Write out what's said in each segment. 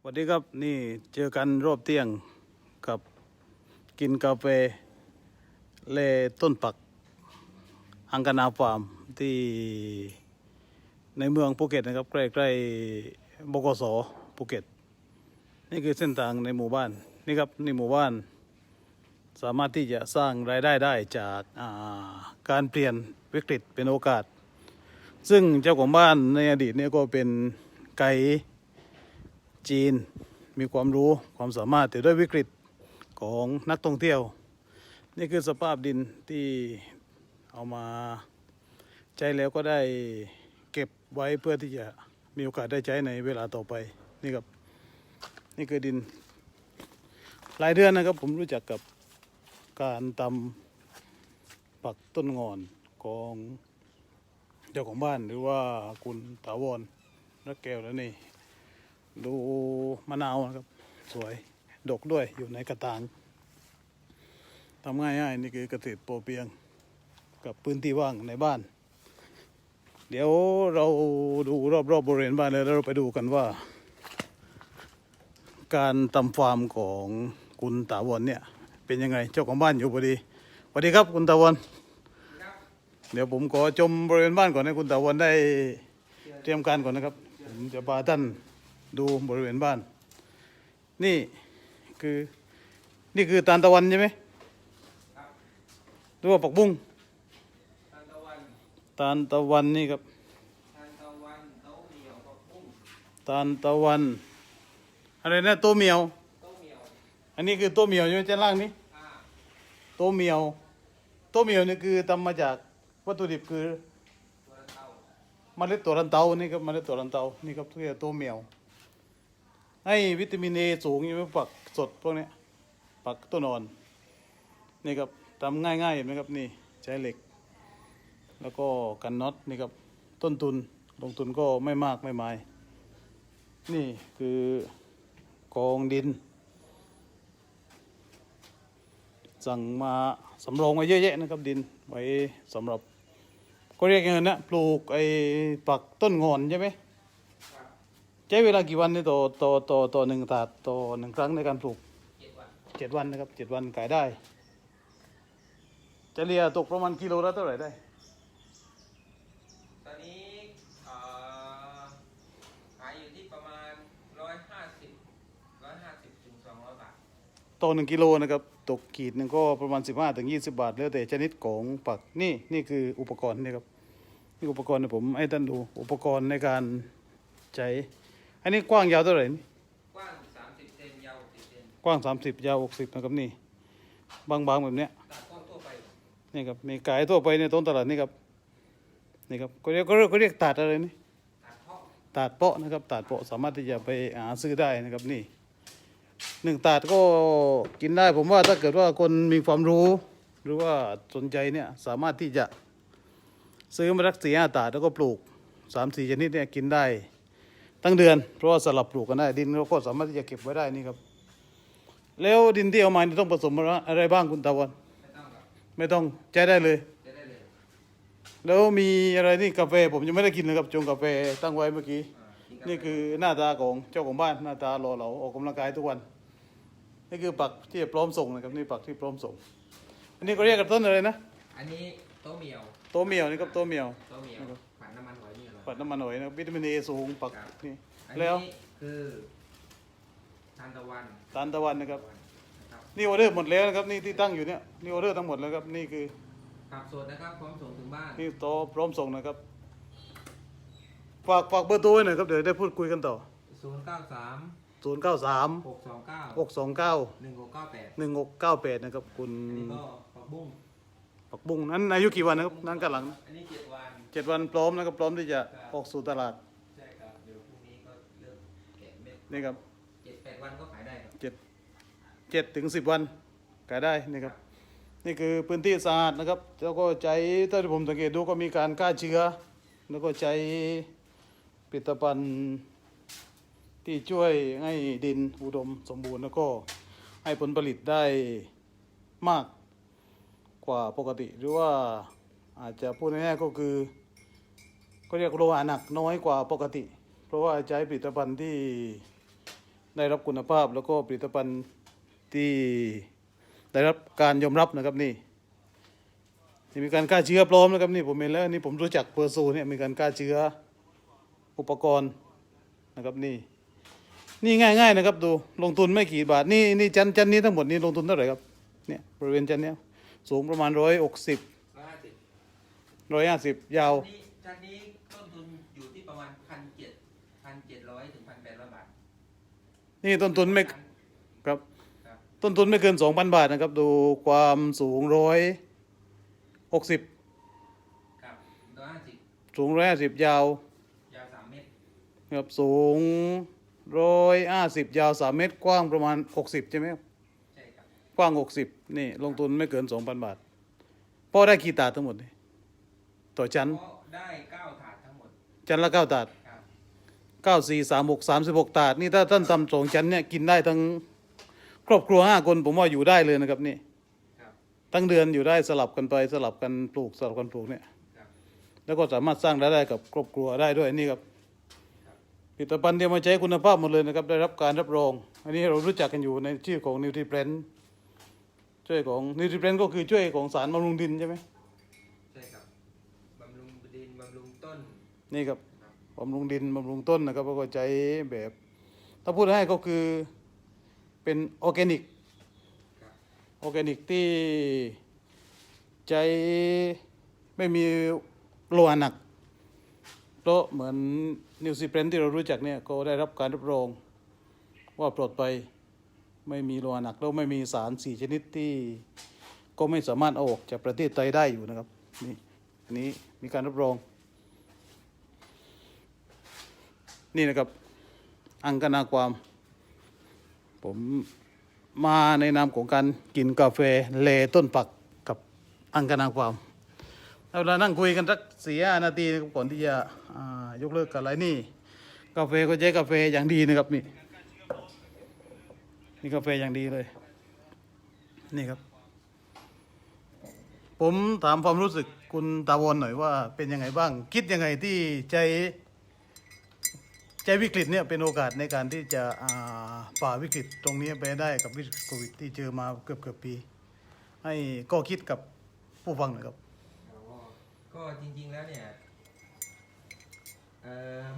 สวัสดีครับนี่เจอกันรอบเที่ยงกับกินกาแฟเลต้นปัก อังกนาฟาร์มที่ในเมืองภูเก็ตนะครับ ใกล้ๆบกสภูเก็ต นี่คือเส้นทางในหมู่บ้าน นี่ครับในหมู่บ้าน สามารถที่จะสร้างรายได้ได้จากาการเปลี่ยนวิกฤตเป็นโอกาส ซึ่งเจ้าของบ้านในอดีตเนี่ยก็เป็นไกด์ จีนมีความรู้ความสามารถแต่ด้วยวิกฤตของนักท่องเที่ยว นี่คือสภาพดินที่เอามาใช้แล้วก็ได้เก็บไว้เพื่อที่จะมีโอกาสได้ใช้ในเวลาต่อไปนี่ครับนี่คือดินหลายเดือนนะครับผมรู้จักกับการตำปักต้นงอนของเจ้าของบ้านหรือว่าคุณถาวรรักแก้วแล้วนี่ ดูมะนาวนะครับ สวยดกด้วยอยู่ในกระถางทำง่ายๆนี่คือเกษตรพอเพียง กับพื้นที่ว่างในบ้าน เดี๋ยวเราดูรอบๆบริเวณบ้านเลยแล้วเราไปดูกันว่า การทำฟาร์มของคุณตาวรเนี่ยเป็นยังไงเจ้าของบ้านอยู่พอดีสวัสดีครับคุณตาวรเดี๋ยวผมขอชมบริเวณบ้านก่อนให้คุณตาวรได้เตรียมการก่อนนะครับ ผมจะพาท่าน ดูบริเวณบ้าน นี่คือนี่คือตาลตะวันใช่ไหมหรือว่าปักบุ้งทานตะวันตาลตะวันนี่ครับทานตะวันเต้าเหนียวกับกุ้งตาลตะวันอะไรนะตัวเหมียวเต้าเหนียว อันนี้คือตัวเหมียวใช่ไหมเจ้าล่างนี้อ่าตัวเหมียวตัวเหมียวนี่คือทำมาจากวัตถุดิบคือตัวเต้าเมล็ดตัวรันเตานี่ครับเมล็ดตัวรันเตานี่ครับที่เรียกตัวเหมียว ให้วิตามินเอสูงอยู่ไหมปักสดพวกนี้ยปักต้นอ่อน นี่ครับทำง่ายๆเห็นไหมครับนี่ใช้เหล็ก แล้วก็กันน็อตนี่ครับต้นทุนลงทุนก็ไม่มากไม่มาย นี่คือกองดิน สั่งมาสำรองไว้เยอะแยะนะครับดินไว้สำหรับ ก็เรียกยังไงนะปลูกไอ้ปักต้นงอนใช่ไหม ใช้เวลากี่วันนี่ต่อต่อต่อต่อหนึ่งถาดต่อหนึ่งครั้งในการปลูกเจ็ดวันเจ็ดวันนะครับเจ็ดวันขายได้เฉลี่ยตกประมาณกิโลละเท่าไหร่ได้ ตอนนี้เอ่อขายอยู่ที่ประมาณร้อยห้าสิบร้อยห้าสิบถึงสองร้อยบาทต่อหนึ่งกิโลนะครับ ตกขีดหนึ่งก็ประมาณสิบห้าถึงยี่สิบาท แล้วแต่ชนิดของปักนี่นี่คืออุปกรณ์นี่ครับนี่อุปกรณ์ที่ผมให้ท่านดูอุปกรณ์ในการใช้ อันนี้กว้างยาวเท่าไหร่นี่กว้างสามสิบเซนยาวสิบเซนกว้างสามสิบยาวหกสิบนะครับนี่บางๆแบบเนี้ยตัดต้นทั่วไปนี่ครับมีขายทั่วไปในต้นตลาดนี่ครับนี่ครับก็เรียกก็เรียกก็เรียกตาดอะไรนี่ตัดเพาะตาดเปาะนะครับตาดเปาะสามารถที่จะไปหาซื้อได้นะครับนี่หนึ่งตาดก็กินได้ผมว่าถ้าเกิดว่าคนมีความรู้ หรือว่าสนใจเนี่ยสามารถที่จะซื้อมารักสี่ห้าตาดแล้วก็ปลูกสามสี่ชนิดเนี่ยกินได้ ตั้งเดือน เพราะว่าสลับปลูกกันได้ ดินเราก็สามารถที่จะเก็บไว้ได้นี่ครับ แล้วดินที่เอามานี่ต้องผสมอะไรบ้างคุณตะวัน ไม่ต้องกับไม่ต้องใช้ได้เลยจะได้เลย แล้วมีอะไรนี่กาแฟผมยังไม่ได้กินเลยครับจงกาแฟตั้งไว้เมื่อกี้อ่ากิกับนี่คือหน้าตาของเจ้าของบ้านหน้าตาหล่อเหลาออกกำลังกายทุกวัน นี่คือปักที่พร้อมส่งนะครับนี่ปักที่พร้อมส่ง อันนี้ก็เรียกกันต้นอะไรนะอันนี้โต๊ะเหมียวโตวเหมียวนี่ครับโตวเหมียว โต๊ะเหมียวผัดน้ำมันหอยนี่เหรอ ปัดน้ำมันหอยนะวิตามินเอสูงปักครับ นี่อันแล้วนี้คือทานตะวันตาลตะวันนะครับ นะครับนี่ออเดอร์หมดแล้วนะครับนี่ที่ตั้งอยู่เนี่ยนี่ออเดอร์ทั้งหมดแล้วครับนี่คือผักสดนะครับพร้อมส่งถึงบ้านนี่โตะพร้อมส่งนะครับฝากฝากเบอร์โทรไว้หน่อยครับเดี๋ยวได้พูดคุยกันต่อ ศูนย์เก้าสามศูนย์เก้าสามหกสองเก้าหกสองเก้าหนึ่งหกเก้าแปดหนึ่งหกเก้าแปดนะครับคุณอันนี้ก็ผักบุ้ง ปักบุ้งนั้นอายุกี่วันนะครับนั่นกันหลังอันนี้เจ็ดวัน เจ็ดวันพร้อมนะครับพร้อมที่จะออกสู่ตลาดใช่ครับเดี๋ยวพรุ่งนี้ก็เริ่มแกะเม็ดนี่ครับเจ็ดแปดวันก็ขายได้ครับเจ็ดเจ็ดถึงสิบวันขายได้นี่ครับนี่คือพื้นที่สะอาดนะครับแล้วก็ใช้ถ้าที่ผมสังเกตดูก็มีการฆ่าเชื้อ แล้วก็ใช้ผลิตภัณฑ์ที่ช่วยให้ดินอุดมสมบูรณ์แล้วก็ให้ผลผลิตได้มากกว่าปกติหรือว่า อาจจะพูดง่ายๆก็คือ ก็เรียกโลหะหนักน้อยกว่าปกติ เพราะว่าใช้ผลิตภัณฑ์ที่ได้รับคุณภาพแล้วก็ผลิตภัณฑ์ที่ได้รับการยอมรับนะครับนี่นี่มีการฆ่าเชื้อปลอมนะครับนี่ผมเห็นแล้วนี่ผมรู้จักเปอร์ซูเนี่ยมีการฆ่าเชื้ออุปกรณ์นะครับนี่นี่ง่าย ๆ นะครับ ดูลงทุนไม่กี่บาทนี่นี่จันจันนี้ทั้งหมดนี่ลงทุนเท่าไหร่ครับเนี่ยบริเวณจันเนี้ยสูงประมาณร้อยหกสิบ ร้อยห้าสิบยาว นี้ชั้นนี้ต้นทุนอยู่ที่ประมาณพันเจ็ดพันเจ็ดร้อยถึงพันแปดร้อยบาทนี่ต้นทุนไม่ครับ ครับต้นทุนไม่เกินสองพันบาทนะครับ ดูความสูงร้อยหกสิบครับร้อยห้าสิบสูงร้อยห้าสิบยาวยาวสามเมตรครับสูงร้อยห้าสิบยาวสามเมตร กว้างประมาณหกสิบใช่ไหมครับใช่ครับกว้างหกสิบนี่ลงทุนไม่เกินสองพันบาทพ่อได้กี่ตาดทั้งหมดนี่ ต่อชั้นก็ได้เก้าถาดทั้งหมด ชั้นละเก้าตาดครับเก้าสี่สามหกสามสิบหกตาดนี่ถ้าท่านทำสองชั้นเนี่ยกินได้ทั้งครอบครัวห้าคนผมว่าอยู่ได้เลยนะครับนี่ครับตั้งเดือนอยู่ได้สลับกันไปสลับกันปลูกสลับกันปลูกเนี่ย ครับ แล้วก็สามารถสร้างรายได้กับครอบครัวได้ด้วยนี่ครับผลิตภัณฑ์ที่เอามาใช้คุณภาพหมดเลยนะครับ ได้รับการรับรอง อันนี้เรารู้จักกันอยู่ในชื่อของนิวทริเ e นช่วยของนิวทริเ e นก็คือช่วยของสารบำรุงดินใช่ไหม ใช่ครับบำรุงดินบำรุงต้ นี่ครับบำรุงดินบำรุงต้นนะครับแล้วก็ใช้แบบถ้าพูดให้ก็คือเป็นออร์แกนิกออร์แกนิกที่ใช้ไม่มีโลหะหนักเพราะเหมือนนิวซีเ e นที่เรารู้จักเนี่ยก็ได้รับการรับรองว่าปลอดภัยไม่มีโลหะหนักแล้วไม่มีสารสี่ชนิดที่ก็ไม่สามารถเอาออกจากประเทศไทยได้อยู่นะครับนี่อันนี้มีการรับรอง นี่นะครับ อังคณาความ ผมมาในนามของการกินกาแฟเลต้นปักกับอังคณาความเอาเวลานั่งคุยกันสักสี่ห้านาทีก่อนที่จะยกเลิกกันไรนี่ กาแฟก็ใช้กาแฟอย่างดีนะครับนี่นี่กาแฟอย่างดีเลย นี่ครับ ผมถามความรู้สึกคุณตาวรหน่อยว่าเป็นยังไงบ้าง คิดยังไงที่ใจ ใจวิกฤตเนี่ยเป็นโอกาสในการที่จะอ่าฝ่าวิกฤตตรงนี้ไปได้กับวิกฤตโควิดที่เจอมาเกือบเกือบปี ให้ก็คิดกับผู้ฟังหน่อยครับ ก็จริงๆแล้วเนี่ย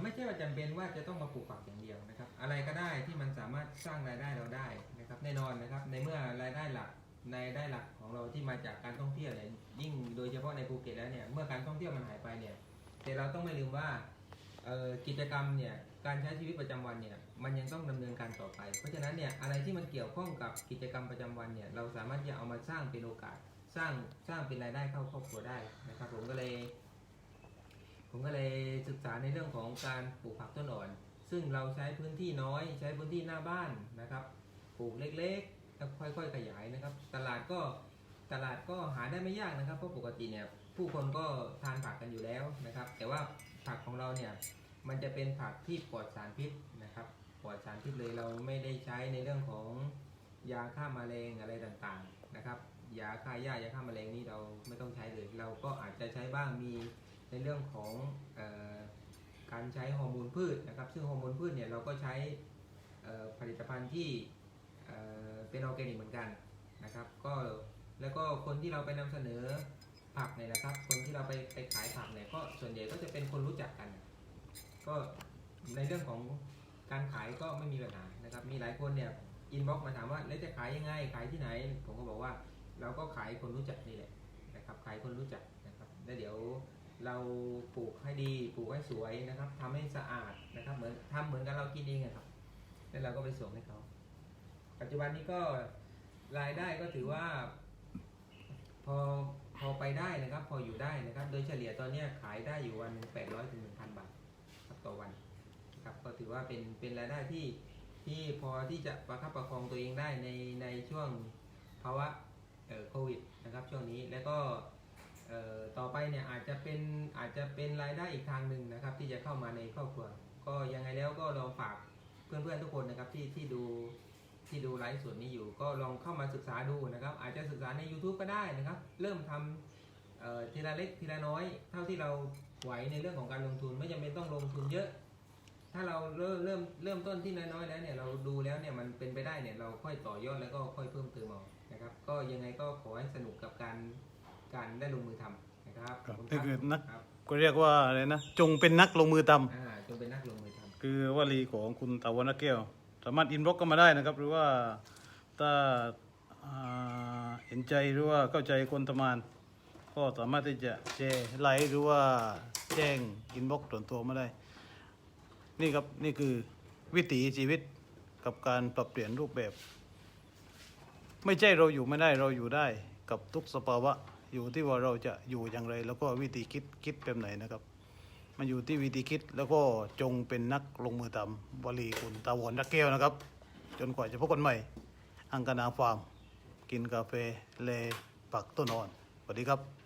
ไม่ใช่ว่าจำเป็นว่าจะต้องมาปลูกฝักอย่างเดียวนะครับ อะไรก็ได้ที่มันสามารถสร้างรายได้เราได้นะครับแน่นอนนะครับในเมื่อรายได้หลักในรายได้หลักของเราที่มาจากการท่องเที่ยวเนี่ยยิ่งโดยเฉพาะในภูเก็ตแล้วเนี่ยเมื่อการท่องเที่ยวมันหายไปเนี่ยแต่เราต้องไม่ลืมว่ากิจกรรมเนี่ย การใช้ชีวิตประจำวันเนี่ยมันยังต้องดำเนินการต่อไป เพราะฉะนั้นเนี่ยอะไรที่มันเกี่ยวข้องกับกิจกรรมประจำวันเนี่ยเราสามารถจะเอามาสร้างเป็นโอกาสสร้างสร้างเป็นรายได้เข้าครอบครัวได้นะครับ ผมก็เลย ผมก็เลยศึกษาในเรื่องของการปลูกผักต้นอ่อน ซึ่งเราใช้พื้นที่น้อยใช้พื้นที่หน้าบ้านนะครับปลูกเล็กๆแล้วค่อย ๆ ขยายนะครับ ตลาดก็ตลาดก็หาได้ไม่ยากนะครับเพราะปกติเนี่ยผู้คนก็ทานผักกันอยู่แล้วนะครับ แต่ว่าผักของเราเนี่ย มันจะเป็นผักที่ปลอดสารพิษนะครับ ปลอดสารพิษเลยเราไม่ได้ใช้ในเรื่องของยาฆ่าแมลงอะไรต่างๆนะครับ ยาฆ่าหญ้ายาฆ่าแมลงนี่เราไม่ต้องใช้เลย เราก็อาจจะใช้บ้างมีในเรื่องของออการใช้ฮอร์โมนพืชนะครับ ซึ่งฮอร์โมนพืชเนี่ยเราก็ใช้ผลิตภัณฑ์ที่เเป็นออร์แกนิกเหมือนกันนะครับ ก็แล้วก็คนที่เราไปนำเสนอผักเนี่ยนะครับ คนที่เราไปไปขายผักเนี่ยก็ส่วนใหญ่ก็จะเป็นคนรู้จักกัน ก็ในเรื่องของการขายก็ไม่มีปัญหานะครับ มีหลายคนเนี่ยอินบ็อกมาถามว่าแล้วจะขายยังไงขายที่ไหน ผมก็บอกว่าเราก็ขายคนรู้จักนี่แหละนะครับ ขายคนรู้จักนะครับแล้วเดี๋ยวเราปลูกให้ดีปลูกให้สวยนะครับทำให้สะอาดนะครับ เหมือนทำเหมือนกับเรากินเองครับ แล้วเราก็ไปส่งให้เขา ปัจจุบันนี้ก็รายได้ก็ถือว่า พอพอไปได้นะครับ พออยู่ได้นะครับ โดยเฉลี่ยตอนเนี้ขายได้อยู่วันแปดร้อยถึงหนึ่งพันบาท ต่อวันครับก็ถือว่าเป็นเป็นรายได้ที่ที่พอที่จะประคับประคองตัวเองได้ในในช่วงภาวะโควิดนะครับช่วงนี้แล้วก็ต่อไปเนี่ยอาจจะเป็นอาจจะเป็นรายได้อีกทางหนึ่งนะครับ ที่จะเข้ามาในครอบครัว ก็ยังไงแล้วก็ลองฝากเพื่อนๆทุกคนนะครับที่ที่ดูที่ดูไลฟ์สดนี้อยู่ ก็ลองเข้ามาศึกษาดูนะครับ อาจจะศึกษาใน YouTube ก็ได้นะครับ เริ่มทำทีละเล็กทีละน้อย เท่าที่เรา ไหวในเรื่องของการลงทุนไม่จำเป็นต้องลงทุนเยอะ ถ้าเราเริ่มเริ่มเริ่มต้นที่น้อยๆแล้วเนี่ยเราดูแล้วเนี่ยมันเป็นไปได้เนี่ยเราค่อยต่อยอดแล้วก็ค่อยเพิ่มเติมเอานะครับก็ยังไงก็ขอให้สนุกกับการการได้ลงมือทำนะครับครับขณนี่คือนักครับก็เรียกว่าอะไรนะ จงเป็นนักลงมือทำอ่าจงเป็นนักลงมือทำคือวลีของคุณตาวันนักแก้ว สามารถอินบ็อกก็มาได้นะครับ หรือว่าถ้าอ่าเห็นใจหรือว่าเข้าใจคนทำงาน ก็สามารถที่จะแชร์ไลค์หรือว่าแจ้งอินบ็อกส่วนตัวมาได้ นี่ครับนี่คือวิถีชีวิตกับการปรับเปลี่ยนรูปแบบ ไม่ใช่เราอยู่ไม่ได้เราอยู่ได้กับทุกสภาวะอยู่ที่ว่าเราจะอยู่อย่างไร แล้วก็วิธีคิดคิดแบบไหนนะครับมันอยู่ที่วิธีคิดแล้วก็จงเป็นนักลงมือทำวลีคุณตาวนนักแก้วนะครับ จนกว่าจะพบกันใหม่ อังกนาฟาร์ม กินกาแฟเล ปักต้นอ่อนสวัสดีครับ